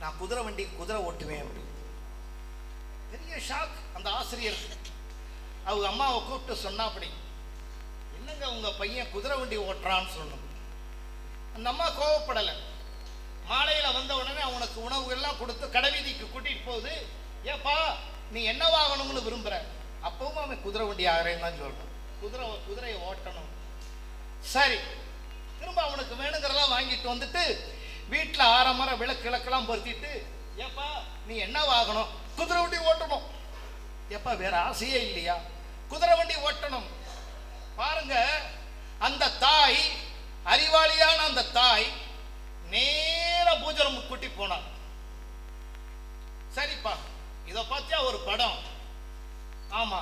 நான் குதிரை வண்டி குதிரை ஓட்டுவேன் அப்படின்னு பெரிய ஷாக் அந்த ஆசிரியர். அவங்க அம்மாவை கூப்பிட்டு சொன்னா அப்படி என்னங்க உங்க பையன் குதிரை வண்டி ஓட்டுறான்னு சொன்னோம் அந்த அம்மா கோவப்படலை. மாலையில வந்த உடனே அவனுக்கு உணவு எல்லாம் கொடுத்து கடைவீதிக்கு கூட்டிட்டு போகுது. ஏப்பா நீ என்ன வாங்கணும்னு விரும்புற? அப்பவும் அவன் குதிரை வண்டி ஆகிறேன்னு தான் சொல்றான். குதிரை குதிரையை ஓட்டணும். சரி. திரும்ப அவனுக்கு வேணுங்கிறதெல்லாம் வாங்கிட்டு வந்துட்டு வீட்டில் ஆரம்பரம் விளக்கு விளக்கெல்லாம் பொருத்திட்டு ஏப்பா நீ என்ன வாங்கணும் குதிரை வண்டி ஓட்டணும். ஏப்பா வேற ஆசையே இல்லையா? குதிரை வண்டி ஓட்டணும். பாருங்க அந்த தாய் அறிவாளியான அந்த தாய் நேர பூஜரம் கூட்டி போனார் சரிப்பா இதை பார்த்தியா ஒரு படம். ஆமா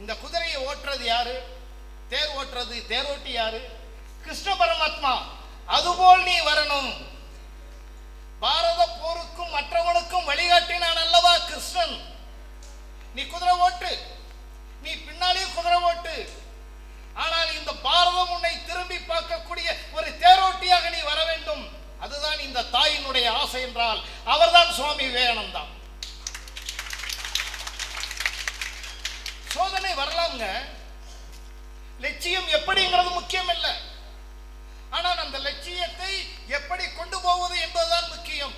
இந்த குதிரையை ஓட்டுறது யாரு? தேர் ஓட்டுறது தேரோட்டி யாரு? கிருஷ்ண பரமாத்மா. அதுபோல் நீ வரணும். பாரத போருக்கும் மற்றவனுக்கும் வழிகாட்டினான் அல்லவா கிருஷ்ணன்? நீ குதிரை ஓட்டு. நீ பின்னாலே குதிரை ஓட்டு. ஆனால் இந்த பாரதம் உன்னை திரும்பி பார்க்கக்கூடிய ஒரு தேரோட்டியாக நீ வர வேண்டும். அதுதான் இந்த தாயினுடைய ஆசை என்றால் அவர்தான் சுவாமி விவேகானந்தா சோதனை வரலாம்ங்க. லட்சியம் எப்படிங்கிறது முக்கியம் இல்லை ஆனால் அந்த லட்சியத்தை எப்படி கொண்டு போவது என்பதுதான் முக்கியம்.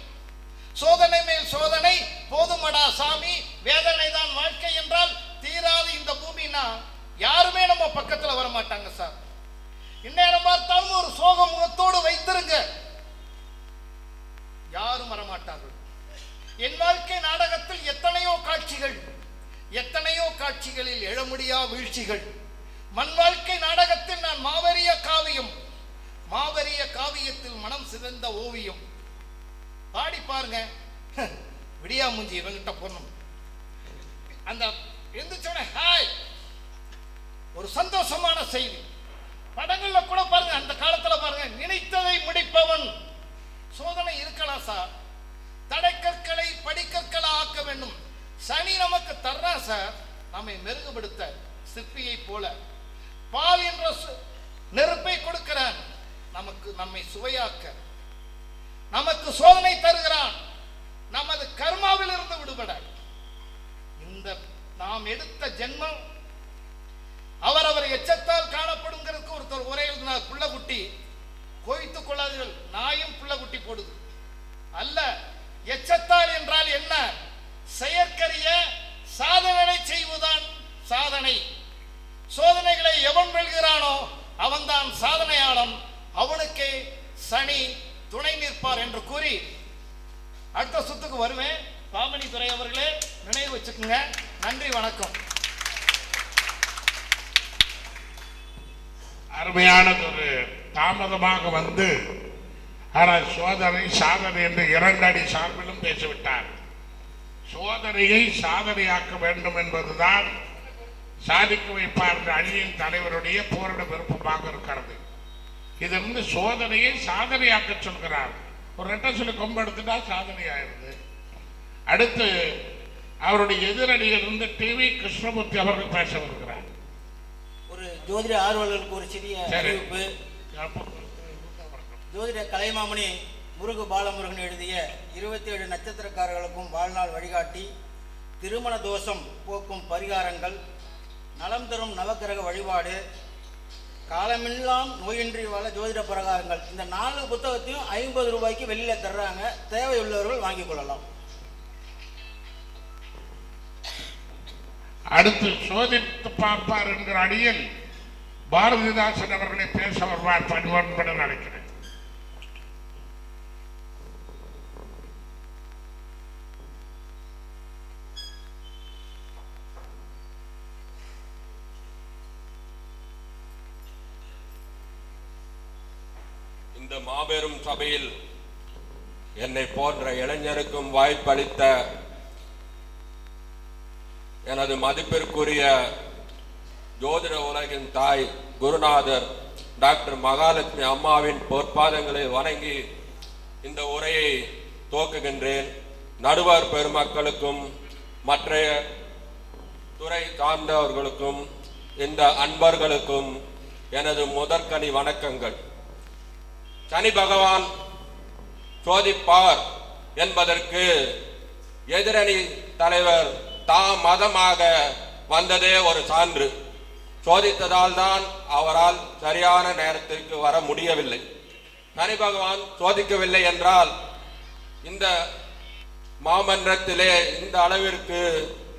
சோதனை மேல் சோதனை போதுமடா சாமி வேதனை தான் வாழ்க்கை என்றால் தீராது இந்த பூமினா யாருமே நம்ம பக்கத்தில் வர மாட்டாங்க சார். இந்நேரம் பார்த்தாலும் ஒரு சோக முகத்தோடு வைத்திருங்க. யாரும் வரமாட்டார்கள். என் வாழ்க்கை நாடகத்தில் எத்தனையோ காட்சிகள் எத்தனையோ காட்சிகளில் எழமுடியா வீழ்ச்சிகள். மண் வாழ்க்கை நாடகத்தில் நான் மாவரிய காவியம் மாவரிய காவியத்தில் மனம் சிறந்த ஓவியம். பாடி பாருங்க. விடியா மூஞ்சி இவங்கிட்ட போடணும். அந்த எந்திரிச்சோடனே ஹாய்! ஒரு சந்தோஷமான செய்தி. படங்கள்ல கூட பாருங்க அந்த காலத்துல பாருங்க நினைத்ததை முடிப்பவன். சோதனை இருக்கலாம் சார்? தடைக்கற்களை படிக்கற்களா ஆக்க வேண்டும். சனி நமக்கு தர்றா சார்? நம்மை மெருகுபடுத்த சிற்பியை போல. பால் என்ற சு- நெருப்பை கொடுக்கிறான். நமக்கு நம்மை சுவையாக்க நமக்கு சோதனை தருகிறான். நமது கர்மாவில் இருந்து விடுபட. இந்த நாம் எடுத்த ஜென்மம் அவர் அவர் எச்சத்தால் காணப்படுங்கிறதுக்கு ஒருத்தர் உரை எழுதினார் புள்ளக்குட்டி கோவித்துக் கொள்ளாதீர்கள் நாயும் புள்ளக்குட்டி போடுது. அல்ல எச்சத்தால் என்றால் என்ன? செயற்கரிய சாதனை செய்வதுதான் சாதனை. சோதனைகளை எவன் வெல்கிறானோ அவன்தான் சாதனையாளன். அவனுக்கே சனி துணை நிற்பார் என்று கூறி அடுத்த சுத்துக்கு வருவேன். பாமணி துறை அவர்களே நினைவு வச்சுக்கோங்க. நன்றி வணக்கம். அருமையானதொரு தாமதமாக வந்து ஆனால் சோதனை சாதனை என்று இரண்டடி சார்பிலும் பேசிவிட்டார். சோதனையை சாதனையாக்க வேண்டும் என்பதுதான் சாதிக்க வைப்பார் என்ற அணியின் தலைவருடைய பூரண விருப்பமாக இருக்கிறது. இது வந்து சோதனையை சாதனையாக்க சொல்கிறார். ஒரு ரெட்டை சொல்லி கொம்பு எடுத்துட்டா சாதனை ஆயிருது அடுத்து அவருடைய எதிரணியில் இருந்து டிவி கிருஷ்ணமூர்த்தி அவர்கள் பேச வருகிறார். ஒரு ஜோதிட ஆர்வலர்களுக்கு ஒரு சிறிய. அறிவிப்பு. ஜோதிட கலைமாமணி முருகு பாலமுருகன் எழுதிய இருபத்தி ஏழு நட்சத்திரக்காரர்களுக்கும் வாழ்நாள் வழிகாட்டி திருமண தோஷம் போக்கும் பரிகாரங்கள் நலம் தரும் நவக்கிரக வழிபாடு காலமெல்லாம் நோயின்றி வாழ ஜோதிட பிரகாரங்கள். இந்த நாலு புத்தகத்தையும் ஐம்பது ரூபாய்க்கு வெளியில தர்றாங்க. தேவையுள்ளவர்கள் வாங்கிக் கொள்ளலாம். அடுத்து சோதித்து பார்ப்பார் என்கிற அடியில் பாரதிதாசன் அவர்களை பேச வருவார் பணிவன்பட நினைக்கிறேன் இந்த மாபெரும் சபையில் என்னை போன்ற இளைஞருக்கும் வாய்ப்பளித்த எனது மதிப்பிற்குரிய ஜோதிட உலகின் தாய் குருநாதர் டாக்டர் மகாலட்சுமி அம்மாவின் பொற்பாதங்களை வணங்கி இந்த உரையை துவக்குகின்றேன். நடுவர் பெருமக்களுக்கும் மற்றைய துறை சார்ந்தவர்களுக்கும் இந்த அன்பர்களுக்கும் எனது முதற்கனி வணக்கங்கள். சனி பகவான் சோதிப்பார் என்பதற்கு எதிரணி தலைவர் தாம் மதமாக வந்ததே ஒரு சான்று. சோதித்ததால் தான் அவரால் சரியான நேரத்திற்கு வர முடியவில்லை. சனி பகவான் சோதிக்கவில்லை என்றால் இந்த மாமன்றத்திலே இந்த அளவிற்கு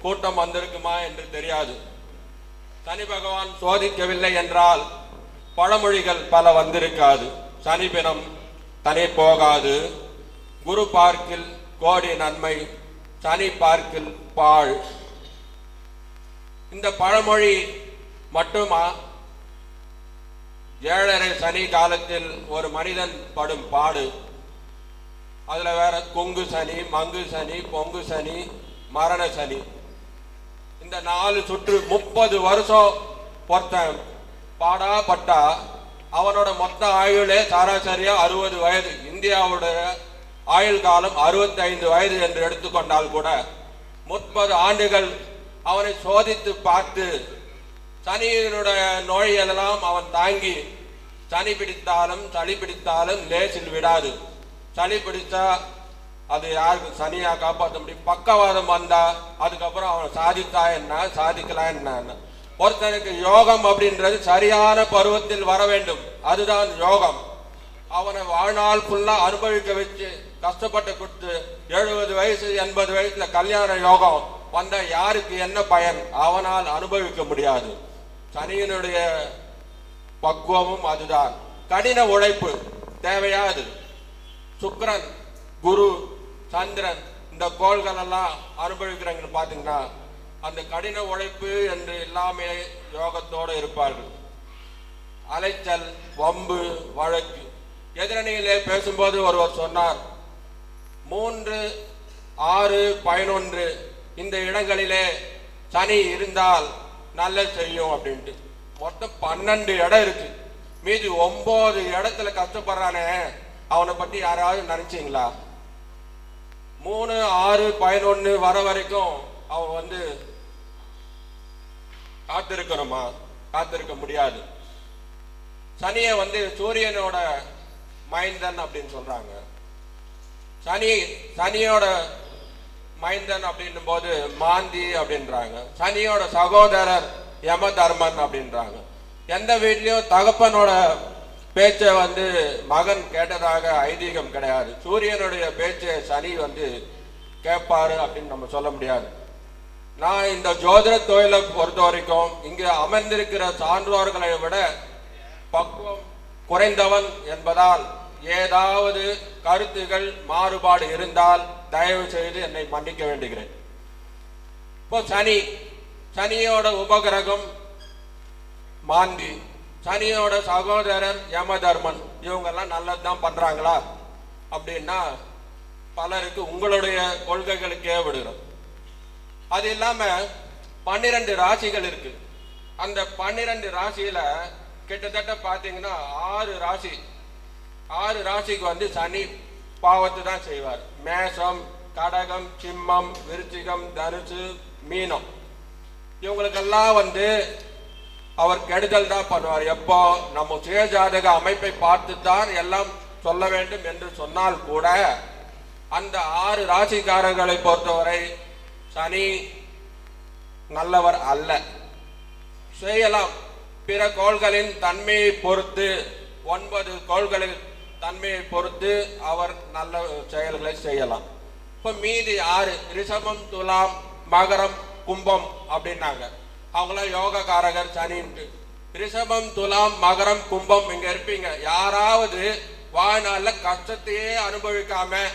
கூட்டம் வந்திருக்குமா என்று தெரியாது. சனி பகவான் சோதிக்கவில்லை என்றால் பழமொழிகள் பல வந்திருக்காது. சனிபினம் தனி போகாது. குரு பார்க்கில் கோடி நன்மை சனி பார்க்கில் பாழ். இந்த பழமொழி மட்டுமா? ஏழரை சனி காலத்தில் ஒரு மனிதன் படும் பாடு. அதில் வேற கொங்கு சனி மங்கு சனி பொங்கு சனி மரண சனி. இந்த நாலு சுற்று முப்பது வருஷம் பொறுத்த பாடா பட்டா. அவனோட மொத்த ஆயுளே சராசரியா அறுபது வயது. இந்தியாவுடைய ஆயுள் காலம் 65 வயது என்று எடுத்துக்கொண்டால் கூட முப்பது ஆண்டுகள் அவனை சோதித்து பார்த்து சனியினுடைய நோயெல்லாம் அவன் தாங்கி சனி பிடித்தாலும் சளி பிடித்தாலும் லேசில் விடாது. சளி பிடித்தா அது யாருக்கு? சனியா காப்பாற்ற முடியும். பக்கவாதம் வந்தா அதுக்கப்புறம் அவன் சாதித்தா என்ன? சாதிக்கலாம் என்ன ஒருத்தனுக்கு யோகம் அப்படின்றது சரியான பருவத்தில் வர வேண்டும். அதுதான் யோகம். அவனை வாழ்நாள் ஃபுல்லா அனுபவிக்க வச்சு கஷ்டப்பட்டு கொடுத்து எழுபது வயசு எண்பது வயசுல கல்யாண யோகம் வந்த யாருக்கு என்ன பயன்? அவனால் அனுபவிக்க முடியாது. சனியினுடைய பக்குவமும் அதுதான். கடின உழைப்பு தேவையாது சுக்கரன் குரு சந்திரன் இந்த கோள்கள் எல்லாம் அனுபவிக்கிறாங்கன்னு பாத்தீங்கன்னா அந்த கடின உழைப்பு என்று எல்லாமே யோகத்தோடு இருப்பார்கள். அலைச்சல் வம்பு வழக்கு. எதிரணியிலே பேசும்போது ஒருவர் சொன்னார் மூன்று ஆறு பதினொன்று இந்த இடங்களிலே சனி இருந்தால் நல்ல செய்யும் அப்படின்ட்டு. மொத்தம் பன்னெண்டு இடம் இருக்கு. மீதி ஒன்பது இடத்துல கஷ்டப்படுறானே அவனை பற்றி யாராவது நினைச்சிங்களா? மூணு ஆறு பதினொன்று வர வரைக்கும் அவன் வந்து காத்திருக்கணுமா? காத்திருக்க முடியாது. சனியை வந்து சூரியனோட மைந்தன் அப்படின்னு சொல்றாங்க. சனி சனியோட மைந்தன் அப்படின்னும் போது மாந்தி அப்படின்றாங்க. சனியோட சகோதரர் யம தர்மன் அப்படின்றாங்க. எந்த வீட்லயும் தகப்பனோட பேச்சை வந்து மகன் கேட்டதாக ஐதீகம் கிடையாது. சூரியனுடைய பேச்சை சனி வந்து கேட்பாரு அப்படின்னு நம்ம சொல்ல முடியாது. நான் இந்த ஜோதிட தொழிலை பொறுத்த வரைக்கும் இங்கு அமர்ந்திருக்கிற சான்றோர்களை விட பக்குவம் குறைந்தவன் என்பதால் ஏதாவது கருத்துகள் மாறுபாடு இருந்தால் தயவு செய்து என்னை மன்னிக்க வேண்டுகிறேன். இப்போ சனி சனியோட உபகிரகம் மாந்தி சனியோட சகோதரர் யமதர்மன் இவங்கெல்லாம் நல்லதுதான் பண்றாங்களா? அப்படின்னா பலருக்கு உங்களுடைய கொள்கைகளுக்கே விடுகிறோம். அது இல்லாம பன்னிரண்டு ராசிகள் இருக்கு. அந்த பன்னிரண்டு ராசியில கிட்டத்தட்ட பாத்தீங்கன்னா ஆறு ராசி ஆறு ராசிக்கு வந்து சனி பாவத்தை தான் செய்வார். மேஷம் கடகம் சிம்மம் விருச்சிகம் தனுசு மீனம். இவங்களுக்கெல்லாம் வந்து அவர் கெடுதல் தான் பண்ணுவார். எப்போ? நம்ம சுயஜாதக அமைப்பை பார்த்து தான் எல்லாம் சொல்ல வேண்டும் என்று சொன்னால் கூட அந்த ஆறு ராசிக்காரர்களை பொறுத்தவரை சனி நல்லவர் அல்ல. செய்யலாம். பிற கோள்களின் தன்மையை பொறுத்து ஒன்பது கோள்களின் தன்மையை பொறுத்து அவர் நல்ல செயல்களை செய்யலாம். இப்போ மீதி ஆறு ரிஷபம் துலாம் மகரம் கும்பம் அப்படின்னாங்க. அவங்களாம் யோகக்காரகர் சனின்ட்டு. ரிஷபம் துலாம் மகரம் கும்பம் இங்கே இருப்பீங்க. யாராவது வாழ்நாளில் கஷ்டத்தையே அனுபவிக்காமல்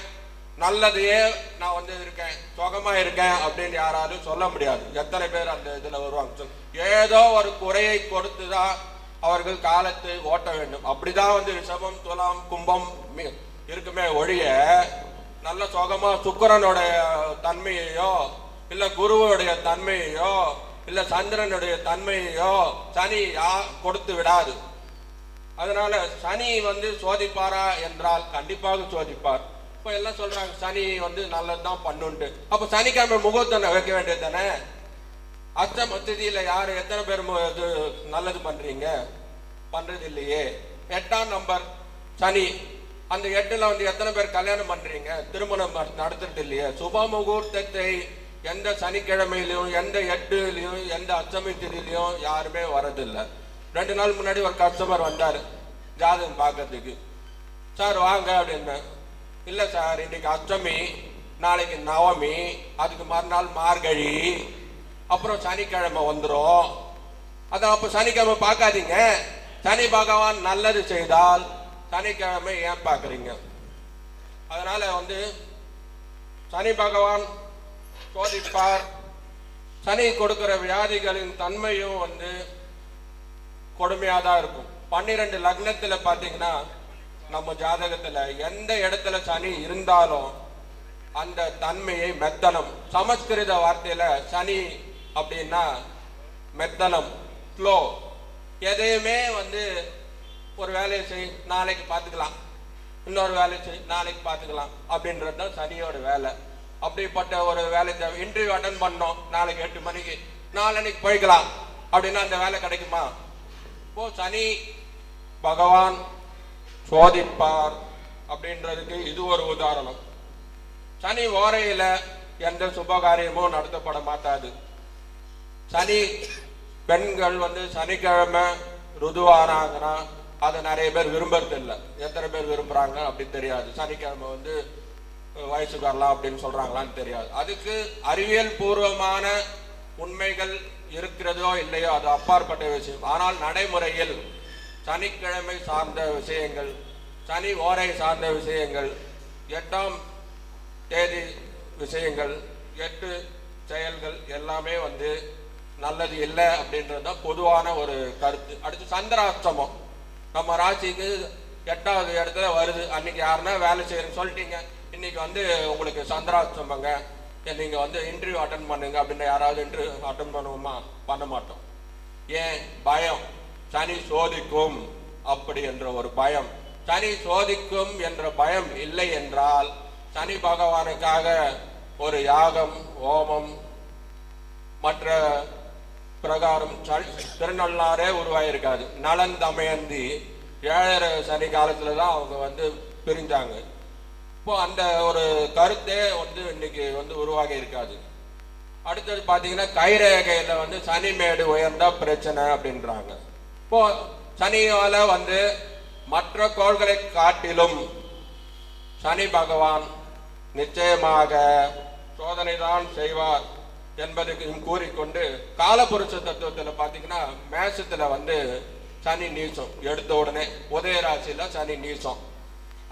நல்லதையே நான் வந்து இருக்கேன் சுகமா இருக்கேன் அப்படின்னு யாராலும் சொல்ல முடியாது. எத்தனை பேர் அந்த இதில் வருவாங்க? ஏதோ ஒரு குறையை கொடுத்து தான் அவர்கள் காலத்தை ஓட்ட வேண்டும். அப்படிதான் வந்து ரிஷபம் துலாம் கும்பம் இருக்குமே ஒழிய நல்ல சுகமா சுக்கரனுடைய தன்மையையோ இல்ல குருவோடைய தன்மையையோ இல்ல சந்திரனுடைய தன்மையையோ சனி யா கொடுத்து விடாது. அதனால சனி வந்து சோதிப்பாரா என்றால் கண்டிப்பாக சோதிப்பார். இப்போ எல்லாம் சொல்றாங்க சனி வந்து நல்லதுதான் பண்ணுன்ட்டு. அப்போ சனிக்கிழமை முகூர்த்தம் வைக்க வேண்டியது தானே? அச்சம் திதியில யாரு எத்தனை பேர் இது நல்லது பண்றீங்க? பண்றது இல்லையே. எட்டாம் நம்பர் சனி. அந்த எட்டுல வந்து எத்தனை பேர் கல்யாணம் பண்றீங்க? திருமணம் ப- நடத்துறது இல்லையே. சுப முகூர்த்தத்தை எந்த சனிக்கிழமையிலையும் எந்த எட்டுலையும் எந்த அச்சமி திதிலையும் யாருமே வரதில்லை. ரெண்டு நாள் முன்னாடி ஒரு கஸ்டமர் வந்தார் ஜாதகம் பார்க்கறதுக்கு. சார் வாங்க அப்படின்னேன். இல்லை சார் இன்னைக்கு அஷ்டமி நாளைக்கு நவமி அதுக்கு மறுநாள் மார்கழி அப்புறம் சனிக்கிழமை வந்துடும் அதான் அப்போ சனிக்கிழமை பார்க்காதீங்க. சனி பகவான் நல்லது செய்தால் சனிக்கிழமை ஏன் பார்க்குறீங்க? அதனால் வந்து சனி பகவான் சோதிப்பார். சனி கொடுக்கிற வியாதிகளின் தன்மையும் வந்து கொடுமையாக தான் இருக்கும். பன்னிரெண்டு லக்னத்தில் பார்த்தீங்கன்னா நம்ம ஜாதகத்தில் எந்த இடத்துல சனி இருந்தாலும் அந்த தன்மையை மெத்தனம். சமஸ்கிருத வார்த்தையில சனி அப்படின்னா மெத்தனம் ஃப்ளோ எதையுமே வந்து ஒரு வேலையை செய் நாளைக்கு பார்த்துக்கலாம். இன்னொரு வேலையை செய் நாளைக்கு பார்த்துக்கலாம். அப்படின்றது தான் சனியோட வேலை. அப்படிப்பட்ட ஒரு வேலை இன்டர்வியூ அட்டன் பண்ணோம் நாளைக்கு எட்டு மணிக்கு. நாளன்னைக்கு போய்க்கலாம். அப்படின்னா அந்த வேலை கிடைக்குமா? இப்போ சனி பகவான் சோதிப்பார் அப்படின்றதுக்கு இது ஒரு உதாரணம். சனி ஓரையில எந்த சுபகாரியமும் நடத்தப்பட மாட்டாது. சனி பெண்கள் வந்து சனிக்கிழமை ருதுவானாங்கன்னா அதை நிறைய பேர் விரும்புறது இல்லை எத்தனை பேர் விரும்புறாங்க அப்படின்னு தெரியாது. சனிக்கிழமை வந்து வயசுக்கு வரலாம் அப்படின்னு சொல்றாங்களான்னு தெரியாது. அதுக்கு அறிவியல் பூர்வமான உண்மைகள் இருக்கிறதோ இல்லையோ அது அப்பாற்பட்ட விஷயம். ஆனால் நடைமுறையில் சனிக்கிழமை சார்ந்த விஷயங்கள் சனி ஓரை சார்ந்த விஷயங்கள் எட்டாம் தேதி விஷயங்கள் எட்டு செயல்கள் எல்லாமே வந்து நல்லது இல்லை அப்படின்றது தான் பொதுவான ஒரு கருத்து. அடுத்து சந்திராஷ்டமம். நம்ம ராசிக்கு எட்டாவது இடத்துல வருது. அன்னைக்கு யாருன்னா வேலை செய்யறேன்னு சொல்லிட்டீங்க. இன்னைக்கு வந்து உங்களுக்கு சந்திராஷ்டமங்க. நீங்கள் வந்து இன்டர்வியூ அட்டன் பண்ணுங்க அப்படின்னு யாராவது இன்டர்வியூ அட்டன் பண்ணுவோமா? பண்ண மாட்டோம். ஏன்? பயம். சனி சோதிக்கும் அப்படி என்ற ஒரு பயம். சனி சோதிக்கும் என்ற பயம் இல்லை என்றால் சனி பகவானுக்காக ஒரு யாகம் ஹோமம் மற்ற பிரகாரம் திருநள்ளாரே உருவாயிருக்காது. நலன் தமயந்தி ஏழரை சனி காலத்துல தான் அவங்க வந்து பிரிஞ்சாங்க. இப்போ அந்த ஒரு கருத்தே வந்து இன்னைக்கு வந்து உருவாகி இருக்காது. அடுத்தது பார்த்தீங்கன்னா கைரேகையில வந்து சனி மேடு உயர்ந்தா பிரச்சனை அப்படின்றாங்க. இப்போ சனியால வந்து மற்ற கோள்களை காட்டிலும் சனி பகவான் நிச்சயமாக சோதனை தான் செய்வார் என்பதுக்கு கூறிக்கொண்டு காலபுருஷ தத்துவத்தில் பார்த்தீங்கன்னா மேஷத்தில் வந்து சனி நீசம் எடுத்த உடனே உதய ராசியில் சனி நீசம்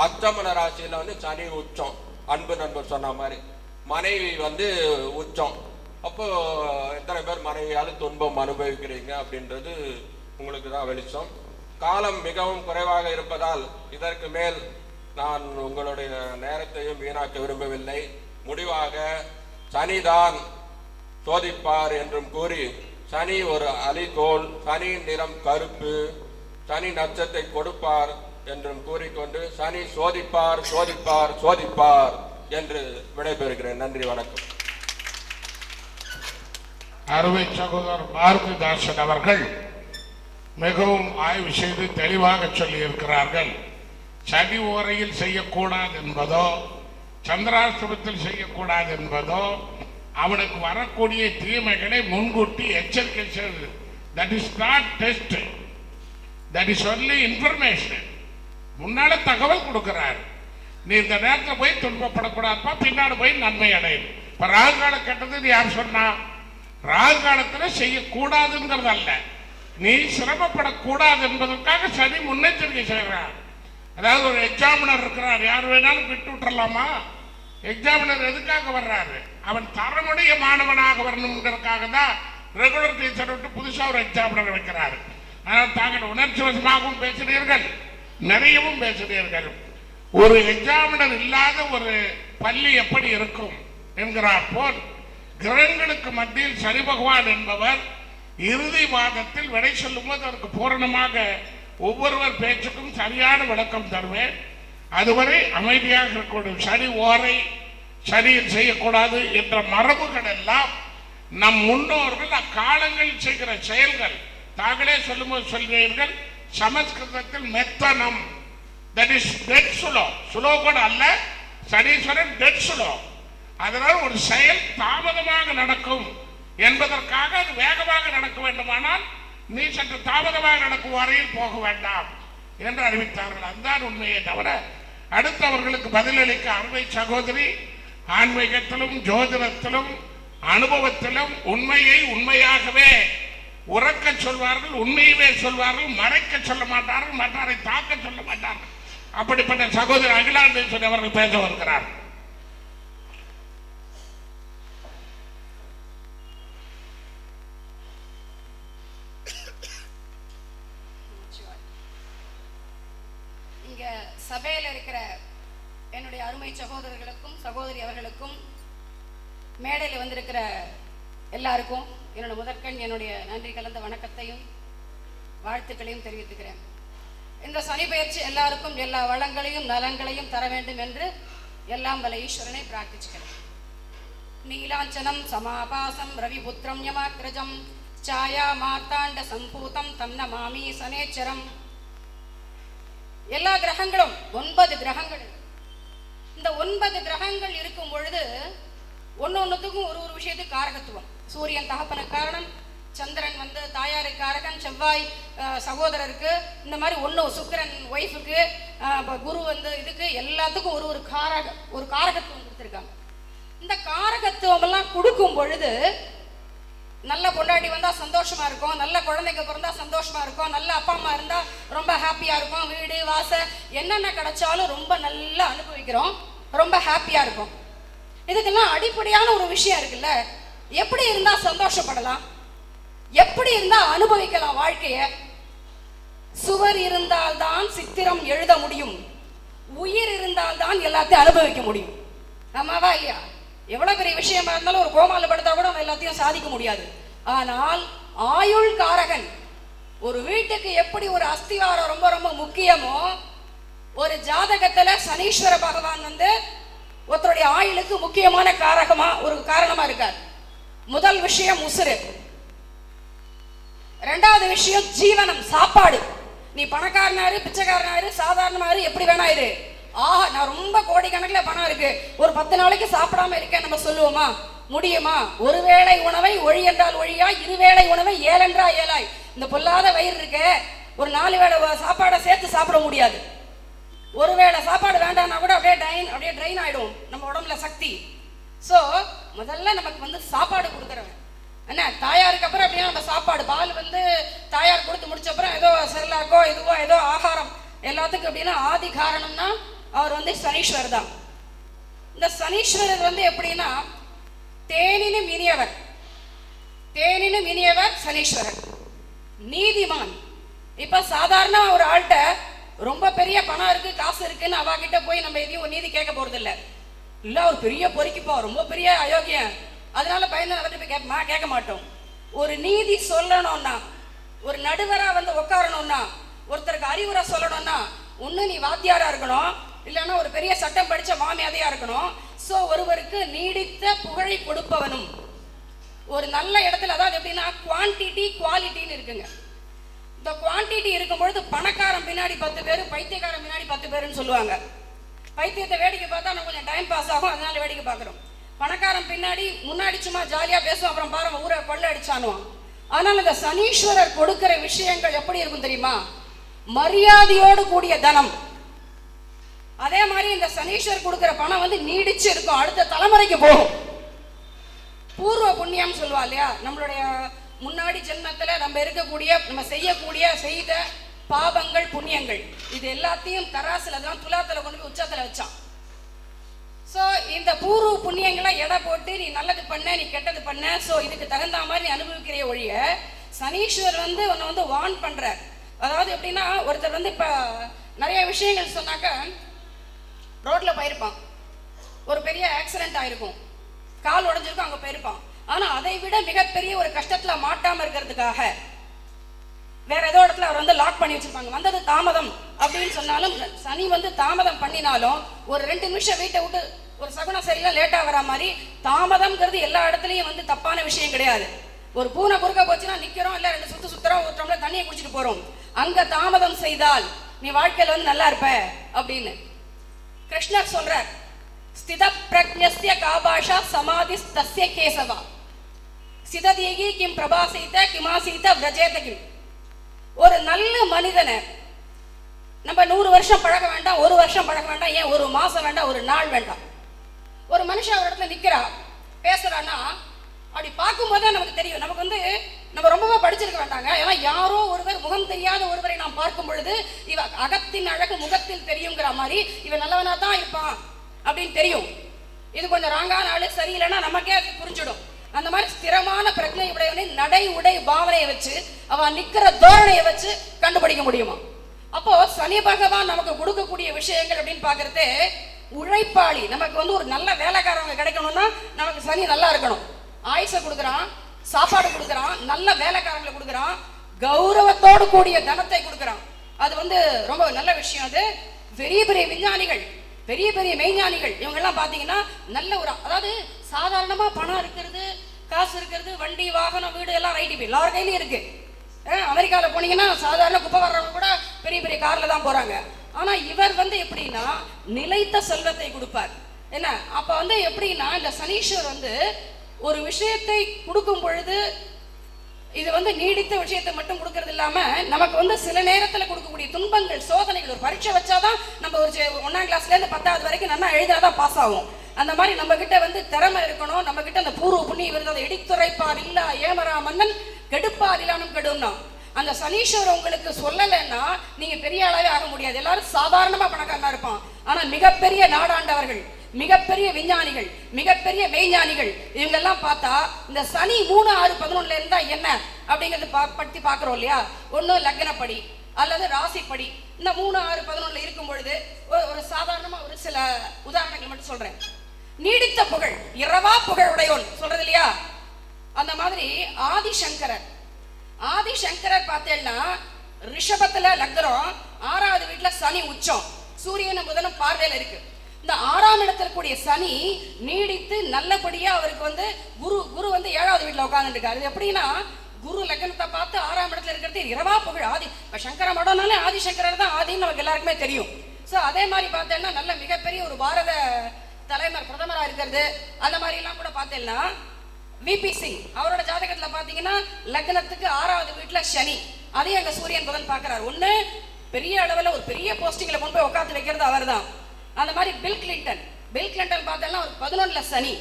அஷ்டமன ராசியில் வந்து சனி உச்சம். அன்பு நண்பர் சொன்ன மாதிரி. மனைவி வந்து உச்சம். அப்போது எத்தனை பேர் மனைவியால் துன்பம் அனுபவிக்கிறீங்க அப்படின்றது உங்களுக்கு தான் வெளிச்சம். காலம் மிகவும் குறைவாக இருப்பதால் இதற்கு மேல் நான் உங்களுடைய நேரத்தையும் வீணாக்க விரும்பவில்லை. முடிவாக சனிதான் சோதிப்பார் என்றும் கூறி சனி ஒரு அலிகோல் சனி நிறம் கருப்பு சனி நட்சத்தை கொடுப்பார் என்றும் கூறிக்கொண்டு சனி சோதிப்பார் சோதிப்பார் சோதிப்பார் என்று விடைபெறுகிறேன். நன்றி வணக்கம். அருமை சகோதரர் பாரதிதாசன் அவர்கள் மிகவும் ஆய்வு செய்து தெளிவாக சொல்லியிருக்கிறார்கள். சனி ஓரையில் செய்யக்கூடாது என்பதோ சந்திராசிரமத்தில் செய்யக்கூடாது என்பதோ அவனுக்கு வரக்கூடிய தீமைகளை முன்கூட்டி எச்சரிக்கை செய்து that is not test that is only information முன்னால தகவல் கொடுக்கிறார். நீ இந்த நேரத்தில் போய் துன்பப்படக்கூடாதுப்பா பின்னாடி போய் நன்மை அடையும். இப்போ ராகு காலம் கெட்டதுன்னு யார் சொன்னா? ராகு காலத்தில் செய்யக்கூடாதுங்கிறது அல்ல நீ சிரமப்படக்கூடாது என்பதற்காக சனி முன்னெச்சரிக்கை செய்கிறார். அதாவது ஒரு எக்ஸாமினர் இருக்கிறார். யார் வேணாலும் விட்டு விட்டுறலாமா? எக்ஸாமினர் எதுக்காக வர்றாரு? அவன் தரமுடைய மாணவனாக வரணுங்கிறதுக்காக தான் ரெகுலர் டீச்சர் விட்டு புதுசாக ஒரு எக்ஸாமினர் வைக்கிறாரு. ஆனால் தாங்கள் உணர்ச்சி வசமாகவும் பேசுகிறீர்கள் நிறையவும் பேசுகிறீர்கள். ஒரு எக்ஸாமினர் இல்லாத ஒரு பள்ளி எப்படி இருக்கும்? என்கிறார் போல் கிரகங்களுக்கு மத்தியில் சனி பகவான் என்பவர் இறுதி வாதத்தில் விடை சொல்லும்போது அதற்கு பூரணமாக ஒவ்வொருவர் பேச்சுக்கும் சரியான விளக்கம் தருவேன். அதுவரை அமைதியாக இருக்கக்கூடிய சரி ஓரை சனியில் செய்யக்கூடாது என்ற மரபுகள் எல்லாம் நம் முன்னோர்கள் அக்காலங்களில் செய்கிற செயல்கள். தாங்களே சொல்லும்போது சொல்கிறீர்கள் சமஸ்கிருதத்தில் மெத்தனம் that is dead slow slow கூட அல்ல சனீஸ்வரன் டெட் சுலோ அதனால் ஒரு செயல் தாமதமாக நடக்கும். என்பதற்காக அது வேகமாக நடக்க வேண்டுமானால் நீ சற்று தாமதமாக நடக்கும் வரையில் போக வேண்டாம் என்று அறிவித்தார்கள். அதுதான் உண்மையை தவிர அடுத்தவர்களுக்கு பதிலளிக்க அருமை சகோதரி ஆன்மீகத்திலும் ஜோதிடத்திலும் அனுபவத்திலும் உண்மையை உண்மையாகவே உறக்க சொல்வார்கள் உண்மையவே சொல்வார்கள் மறைக்க சொல்ல மாட்டார்கள் மற்றாரை தாக்க சொல்ல மாட்டார்கள். அப்படிப்பட்ட சகோதரி அகிலாண்டேஸ்வரி அவர்கள் பேச வருகிறார் இங்க சபையில் இருக்கிற என்னுடைய அருமை சகோதரர்களுக்கும் சகோதரி அவர்களுக்கும் மேடையில் வந்திருக்கிற எல்லாருக்கும் என்னோட முதற்கண் என்னுடைய நன்றி கலந்த வணக்கத்தையும் வாழ்த்துக்களையும் தெரிவித்துக்கிறேன். இந்த சனி பயிற்சி எல்லாருக்கும் எல்லா வளங்களையும் நலங்களையும் தர வேண்டும் என்று எல்லாம் வல ஈஸ்வரனை பிரார்த்திச்சுக்கிறேன். நீலாஞ்சனம் சமாபாசம் ரவிபுத்திரம் யமாக்கிரஜம் சாயா மார்த்தாண்ட சம்பூதம் தம் நமாமி சனேச்சரம் எல்லா கிரகங்களும் ஒன்பது கிரகங்கள். இந்த ஒன்பது கிரகங்கள் இருக்கும் பொழுது ஒன்று ஒன்றுத்துக்கும் ஒரு ஒரு விஷயத்துக்கு காரகத்துவம். சூரியன் தகப்பனுக்கு காரணம் சந்திரன் வந்து தாயாருக்கு காரகன் செவ்வாய் சகோதரருக்கு இந்த மாதிரி ஒன்று சுக்கிரன் ஒய்ஃபுக்கு குரு வந்து இதுக்கு எல்லாத்துக்கும் ஒரு ஒரு காரக ஒரு காரகத்துவம் கொடுத்துருக்காங்க. இந்த காரகத்துவம் எல்லாம் கொடுக்கும் பொழுது நல்ல பொண்டாட்டி வந்தா சந்தோஷமா இருக்கும் நல்ல குழந்தைங்க பிறந்தா சந்தோஷமா இருக்கும் நல்ல அப்பா அம்மா இருந்தா ரொம்ப ஹாப்பியா இருக்கும் வீடு வாச என்னென்ன கிடைச்சாலும் ரொம்ப நல்லா அனுபவிக்கிறோம் ரொம்ப ஹாப்பியா இருக்கும். இதுக்கெல்லாம் அடிப்படையான ஒரு விஷயம் இருக்குல்ல. எப்படி இருந்தா சந்தோஷப்படலாம்? எப்படி இருந்தா அனுபவிக்கலாம் வாழ்க்கைய? சுவர் இருந்தால்தான் சித்திரம் எழுத முடியும். உயிர் இருந்தால்தான் எல்லாத்தையும் அனுபவிக்க முடியும். ஆமாவா இல்லையா? எவ்வளோ பெரிய விஷயமா இருந்தாலும் ஒரு கோமால படுத்தா கூட அவன் எல்லாத்தையும் சாதிக்க முடியாது. ஆனால் ஆயுள் காரகன் ஒரு வீட்டுக்கு எப்படி ஒரு அஸ்திவாரம் ரொம்ப ரொம்ப முக்கியமோ ஒரு ஜாதகத்துல சனீஸ்வர பகவான் வந்து ஒருத்தருடைய ஆயுளுக்கு முக்கியமான காரகமா ஒரு காரணமா இருக்கார். முதல் விஷயம் உசுறு. ரெண்டாவது விஷயம் ஜீவனம் சாப்பாடு. நீ பணக்காரனாரு பிச்சைக்காரனாரு சாதாரணமாரு எப்படி வேணா இரு. ஆஹா நான் ரொம்ப கோடிக்கணக்கில் பணம் இருக்கு. ஒரு பத்து நாளைக்கு சாப்பிடாம இருக்கேன் நம்ம சொல்லுவோமா? முடியுமா? ஒருவேளை உணவை ஒழி என்றால் ஒழியா இருவேளை உணவை ஏழென்றா ஏழாய் இந்த பொல்லாத வயிறு இருக்கே ஒரு நாலு வேளை சாப்பாடை சேர்த்து சாப்பிட முடியாது. ஒருவேளை சாப்பாடு வேண்டாம்னா கூட அப்படியே டைன் அப்படியே ட்ரைன் ஆயிடும். நம்ம உடம்புல சக்தி. ஸோ முதல்ல நமக்கு வந்து சாப்பாடு கொடுக்குறவன். என்ன? தாயாருக்கு அப்புறம் அப்படியே நம்ம சாப்பாடு. பால் வந்து தாயார் கொடுத்து முடிச்ச அப்புறம் ஏதோ செல்லாக்கோ இதுவோ ஏதோ ஆகாரம். எல்லாத்துக்கும் அப்படின்னா ஆதி காரணம்னா அவர் வந்து சனீஸ்வரர் தான். இந்த சனீஸ்வரர் வந்து எப்படின்னா தேனினும் இனியவர். தேனினும் இனியவர் சனீஸ்வரர். நீதிமான். இப்போ சாதாரண ஒரு ஆள்கிட்ட ரொம்ப பெரிய பணம் இருக்கு காசு இருக்குன்னு அவ கிட்ட போய் நம்ம எதையும் ஒரு நீதி கேட்க போறது இல்ல இல்ல அவர் பெரிய பொறுக்கிப்போம் ரொம்ப பெரிய அயோக்கியம் அதனால பயந்து அவர்கிட்ட போய் கேட்பமா கேட்க மாட்டோம். ஒரு நீதி சொல்லணும்னா ஒரு நடுவரா வந்து உட்காரணும்னா ஒருத்தருக்கு அறிவுரை சொல்லணும்னா ஒன்று நீ வாத்தியாரா இருக்கணும் இல்லைன்னா ஒரு பெரிய சட்டம் படித்த மாமியாதையாக இருக்கணும். ஸோ ஒருவருக்கு நீடித்த புகழை கொடுப்பவனும் ஒரு நல்ல இடத்துல அதாவது எப்படின்னா குவான்டிட்டி குவாலிட்டின்னு இருக்குங்க. இந்த குவான்டிட்டி இருக்கும் பொழுது பணக்காரன் பின்னாடி பத்து பேர் பைத்தியக்காரன் பின்னாடி பத்து பேருன்னு சொல்லுவாங்க. பைத்தியத்தை வேடிக்கை பார்த்தா நம்ம கொஞ்சம் டைம் பாஸ் ஆகும் அதனால வேடிக்கை பார்க்குறோம். பணக்காரன் பின்னாடி முன்னாடி சும்மா ஜாலியாக பேசுவோம் அப்புறம் பாரு ஊரை கொள்ளை அடிச்சானுவான் ஆனால் இந்த சனீஸ்வரர் கொடுக்கிற விஷயங்கள் எப்படி இருக்கும் தெரியுமா? மரியாதையோடு கூடிய தனம். அதே மாதிரி இந்த சனீஸ்வர் கொடுக்குற பணம் வந்து நீடிச்சு இருக்கும். அடுத்த தலைமுறைக்கு போகும். பூர்வ புண்ணியம் சொல்லுவா இல்லையா? நம்மளுடைய முன்னாடி ஜென்மத்தில் நம்ம இருக்கக்கூடிய நம்ம செய்யக்கூடிய செய்த பாவங்கள் புண்ணியங்கள் இது எல்லாத்தையும் தராசுல தான் துலாத்துல கொண்டு போய் உச்சத்தில் வச்சான். ஸோ இந்த பூர்வ புண்ணியங்களை எடை போட்டு நீ நல்லது பண்ண நீ கெட்டது பண்ண ஸோ இதுக்கு தகுந்த மாதிரி நீ அனுபவிக்கிற ஒழிய சனீஸ்வர் வந்து உன்னை வந்து வார்ன் பண்றார். அதாவது எப்படின்னா ஒருத்தர் வந்து இப்போ நிறைய விஷயங்கள் சொன்னாக்க ரோட்ல போயிருப்பான். ஒரு பெரிய ஆக்சிடென்ட் ஆயிருக்கும். கால் உடைஞ்சிருக்கும் அங்க போயிருப்பான். ஆனா அதை விட மிகப்பெரிய ஒரு கஷ்டத்துல மாட்டாம இருக்கிறதுக்காக வேற ஏதோ இடத்துல அவர் வந்து லாக் பண்ணி வச்சிருப்பாங்க. வந்தது தாமதம் அப்படின்னு சொன்னாலும் சனி வந்து தாமதம் பண்ணினாலும் ஒரு ரெண்டு நிமிஷம் வீட்டை விட்டு ஒரு சகுனம் சரியில்லை லேட்டாக வரா மாதிரி தாமதம்ங்கிறது எல்லா இடத்துலையும் வந்து தப்பான விஷயம் கிடையாது. ஒரு பூனை குறுக்க போச்சுன்னா நிற்கிறோம் இல்லை ரெண்டு சுற்று சுத்துறோம் ஒரு டம்ளர் தண்ணியை குடிச்சிட்டு போகிறோம் அங்கே தாமதம் செய்தால் நீ வாழ்க்கையில் வந்து நல்லா இருப்ப அப்படின்னு. கிருஷ்ணர் சொல்றார் ஸ்தித பிரஜ்ஞஸ்ய காபாஷா சமாதி தஸ்ய கேசவா சிததீகி கிம் பிரபாசித்த கிமாசீத விரஜேத கிம் ஒரு நல்ல மனிதனை நம்ம நூறு வருஷம் பழக வேண்டாம் ஒரு வருஷம் பழக வேண்டாம் ஏன் ஒரு மாசம் வேண்டாம் ஒரு நாள் வேண்டாம். ஒரு மனுஷன் ஒரு இடத்துல நிற்கிறா பேசுறான்னா அப்படி பார்க்கும்போதே நமக்கு தெரியும். நமக்கு வந்து நம்ம ரொம்பவே படிச்சிருக்க வேண்டாங்க. ஏன்னா யாரோ ஒருவர் முகம் தெரியாத ஒருவரை நாம் பார்க்கும் பொழுது இவ அகத்தின் அழகு முகத்தில் தெரியுங்கிற மாதிரி இவன் நல்லவனா தான் இருப்பான் அப்படின்னு தெரியும். இது கொஞ்சம் ராங்கான ஆளு சரியில்லைன்னா நமக்கே அது புரிஞ்சிடும். அந்த மாதிரி ஸ்திரமான பிரச்சனை உடையவனை நடை உடை பாவனையை வச்சு அவன் நிற்கிற தோரணையை வச்சு கண்டுபிடிக்க முடியுமா? அப்போ சனி பகவான் நமக்கு கொடுக்கக்கூடிய விஷயங்கள் அப்படின்னு பார்க்கறது உழைப்பாளி. நமக்கு வந்து ஒரு நல்ல வேலைக்காரங்க கிடைக்கணும்னா நமக்கு சனி நல்லா இருக்கணும். ஆயுஷை கொடுக்குறான் சாப்பாடு கொடுக்குறான் நல்ல வேலைக்காரங்களை கொடுக்குறான் கௌரவத்தோடு கூடிய தனத்தை கொடுக்குறான். அது வந்து ரொம்ப நல்ல விஷயம் அது. பெரிய பெரிய விஞ்ஞானிகள் பெரிய பெரிய மெய்ஞானிகள் இவங்கெல்லாம் பார்த்தீங்கன்னா நல்ல ஒரு அதாவது சாதாரணமாக பணம் இருக்கிறது காசு இருக்கிறது வண்டி வாகனம் வீடு எல்லாம் ரைட்டு போய் எல்லார் கையிலையும் இருக்கு. அமெரிக்காவில் போனீங்கன்னா சாதாரண குப்பை வர்றவங்க கூட பெரிய பெரிய காரில் தான் போகிறாங்க ஆனால் இவர் வந்து எப்படின்னா நிலைத்த செல்வத்தை கொடுப்பார். என்ன? அப்போ வந்து எப்படின்னா இந்த சனீஸ்வர் வந்து ஒரு விஷயத்தை கொடுக்கும் பொழுது இது வந்து நீடித்த விஷயத்தை மட்டும் கொடுக்கறது இல்லாம நமக்கு வந்து சில நேரத்துல கொடுக்கக்கூடிய துன்பங்கள் சோதனைகள் ஒரு பரீட்சை வச்சாதான் நம்ம ஒரு ஒன்னாம் கிளாஸ்ல இருந்து பத்தாவது வரைக்கும் நல்லா எழுதாதான் பாஸ் ஆகும். அந்த மாதிரி நம்ம கிட்ட வந்து திறமை இருக்கணும் நம்ம கிட்ட அந்த பூர்வ புண்ணிய அதை இடித்துரைப்பார் இல்ல ஏமரா மன்னன் கெடுப்பார் இல்லாமல் கெடும்னா. அந்த சனீஸ்வர் உங்களுக்கு சொல்லலைன்னா நீங்க பெரிய அளவே ஆக முடியாது. எல்லாரும் சாதாரணமா பணக்காரனா இருப்பான். ஆனா மிகப்பெரிய நாடாண்டவர்கள். மிகப்பெரிய விஞ்ஞானிகள் மிகப்பெரிய மெய்ஞானிகள் இவங்கெல்லாம் பார்த்தா இந்த சனி மூணு ஆறு பதினொன்னுல இருந்தா என்ன அப்படிங்கறது பா பற்றி பார்க்குறோம் இல்லையா? ஒன்று லக்னப்படி அல்லது ராசிப்படி. இந்த மூணு ஆறு பதினொன்னுல இருக்கும் பொழுது ஒரு- ஒரு சாதாரணமா ஒரு சில உதாரணங்கள் மட்டும் சொல்றேன். நீடித்த புகழ் இரவா புகழ் உடையோன் சொல்றது இல்லையா? அந்த மாதிரி ஆதிசங்கரர். ஆதிசங்கரர் பார்த்தேன்னா ரிஷபத்துல லக்னம் ஆறாவது வீட்டுல சனி உச்சம். சூரியனும் புதனும் பார்வையில இருக்கு. இந்த ஆறாம் இடத்துல கூடிய சனி நீடித்து நல்லபடியா அவருக்கு வந்து குரு குரு வந்து ஏழாவது வீட்டில் உட்காந்துட்டு இருக்காரு எப்படின்னா குரு லக்னத்தை பார்த்து ஆறாம் இடத்துல இருக்கிறது இரவா புகழ் ஆதி. இப்போ சங்கர மடம்னாலே ஆதிசங்கரர் தான் ஆதின்னு நமக்கு எல்லாருக்குமே தெரியும். ஸோ அதே மாதிரி பார்த்தேன்னா நல்ல மிகப்பெரிய ஒரு பாரத தலைவர் பிரதமராக இருக்கிறது. அந்த மாதிரிலாம் கூட பார்த்தேன்னா விபி சிங் அவரோட ஜாதகத்தில் பார்த்தீங்கன்னா லக்னத்துக்கு ஆறாவது வீட்டில் சனி. அதையும் அங்கே சூரியன் புதன் பார்க்கறாரு. ஒன்று பெரிய அளவில் ஒரு பெரிய போஸ்டிங்கில் கொண்டு போய் உட்காந்து வைக்கிறது அவர்தான். அந்த மாதிரி பில் கிளின்டன் பில் கிளின்டன் பார்த்தோம்னா ஒரு பதினொன்றில் சனி.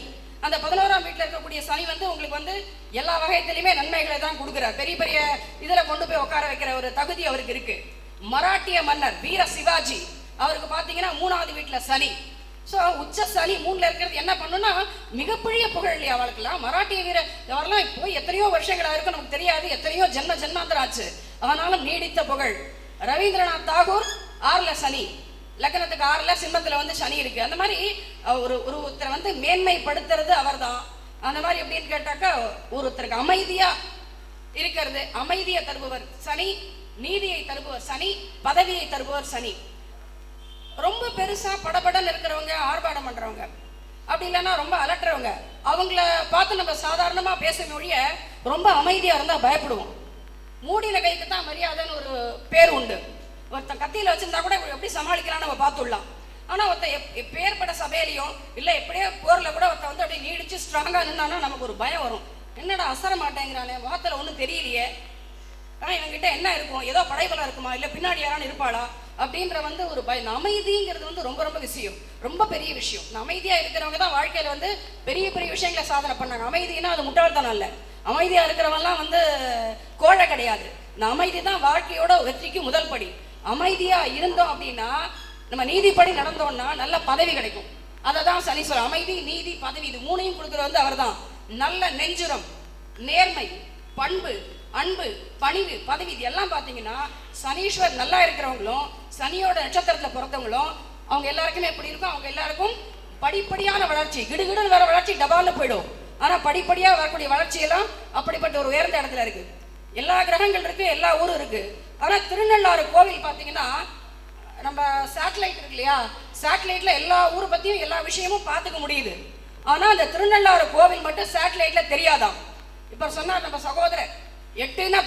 அந்த பதினோராம் வீட்டில் இருக்கக்கூடிய சனி வந்து உங்களுக்கு வந்து எல்லா வகையத்திலையுமே நன்மைகளை தான் கொடுக்குறார். பெரிய பெரிய இதில் கொண்டு போய் உட்கார வைக்கிற ஒரு தகுதி அவருக்கு இருக்கு. மராட்டிய மன்னர் வீர சிவாஜி அவருக்கு பார்த்தீங்கன்னா மூணாவது வீட்டில் சனி. ஸோ உச்ச சனி மூணில் இருக்கிறது என்ன பண்ணுன்னா மிகப்பெரிய புகழ் இல்லையா அவளுக்குலாம் மராட்டிய வீர அவரெல்லாம் இப்போ எத்தனையோ வருஷங்களாக இருக்கும் நமக்கு தெரியாது. எத்தனையோ ஜென்ம ஜென்மாந்தராச்சு. ஆனாலும் நீடித்த புகழ். ரவீந்திரநாத் தாகூர் ஆறில் சனி. லக்னத்துக்கு ஆறுல சிம்மத்துல வந்து சனி இருக்கு. அந்த மாதிரி ஒரு ஒரு ஒருத்தரை வந்து மேன்மைப்படுத்துறது அவர்தான். அந்த மாதிரி எப்படின்னு கேட்டாக்கா ஒருத்தருக்கு அமைதியா இருக்கிறது அமைதியை தருபவர் சனி நீதியை தருபவர் சனி பதவியை தருபவர் சனி. ரொம்ப பெருசா படபடன்னு இருக்கிறவங்க ஆர்ப்பாடம் பண்றவங்க. அப்படி இல்லைன்னா ரொம்ப அலட்டுறவங்க. அவங்கள பார்த்து நம்ம சாதாரணமாக பேசும் மொழிய ரொம்ப அமைதியாக இருந்தால் பயப்படுவோம். மூடின கைக்கு தான் மரியாதைன்னு ஒரு பேர் உண்டு. ஒருத்தன் கத்தியில் வச்சிருந்தா கூட எப்படி சமாளிக்கலாம்னு நம்ம பார்த்துடலாம். ஆனால் ஒருத்தன் எப் எப்பேற்பட்ட சபையிலையும் இல்லை எப்படியோ போரில் கூட ஒருத்தன் வந்து அப்படியே நீடிச்சு ஸ்ட்ராங்காக இருந்தானா நமக்கு ஒரு பயம் வரும். என்னடா அசர மாட்டேங்கிறானே வார்த்தையில் ஒன்றும் தெரியலையே. ஆனால் இவங்கிட்ட என்ன இருக்கும்? ஏதோ படைபலம் இருக்குமா? இல்லை பின்னாடி யாரானு இருப்பாளா? அப்படின்ற வந்து ஒரு பய அமைதிங்கிறது வந்து ரொம்ப ரொம்ப விஷயம். ரொம்ப பெரிய விஷயம். இந்த இருக்கிறவங்க தான் வாழ்க்கையில் வந்து பெரிய பெரிய விஷயங்களை சாதனை பண்ணாங்க. அமைதினா அது முட்டாள்தான் இல்லை. அமைதியாக இருக்கிறவங்கலாம் வந்து கோழை கிடையாது. இந்த அமைதி தான் வாழ்க்கையோட வெற்றிக்கு முதல் படி. அமைதியா இருந்தோம் அப்படின்னா நம்ம நீதிப்படி நடந்தோம்னா நல்ல பதவி கிடைக்கும். அதை தான் சனீஸ்வரர். அமைதி நீதி பதவி இது மூணையும் கொடுக்குறது வந்து அவர்தான். நல்ல நெஞ்சுரம் நேர்மை பண்பு அன்பு பணிவு பதவி இது எல்லாம் பார்த்தீங்கன்னா சனீஸ்வர் நல்லா இருக்கிறவங்களும் சனியோட நட்சத்திரத்தில் பிறந்தவங்களும் அவங்க எல்லாருக்குமே எப்படி இருக்கும்? அவங்க எல்லாருக்கும் படிப்படியான வளர்ச்சி. கிடுகிடுன்னு வர வளர்ச்சி டபால்னு போயிடும். ஆனால் படிப்படியாக வரக்கூடிய வளர்ச்சியெல்லாம் அப்படிப்பட்ட ஒரு உயர்ந்த இடத்துல இருக்கு. எல்லா கிரகங்கள் இருக்கு எல்லா ஊரும் இருக்குது ஆனா திருநள்ளாறு கோவில் பார்த்தீங்கன்னா நம்ம சேட்டலைட் இருக்கு இல்லையா? சேட்டலைட்ல எல்லா ஊரை பற்றியும் எல்லா விஷயமும் பார்த்துக்க முடியுது. ஆனா அந்த திருநள்ளாறு கோவில் மட்டும் சேட்டலைட்ல தெரியாதான் இப்ப சொன்னார் நம்ம சகோதரர் எட்டுன்னா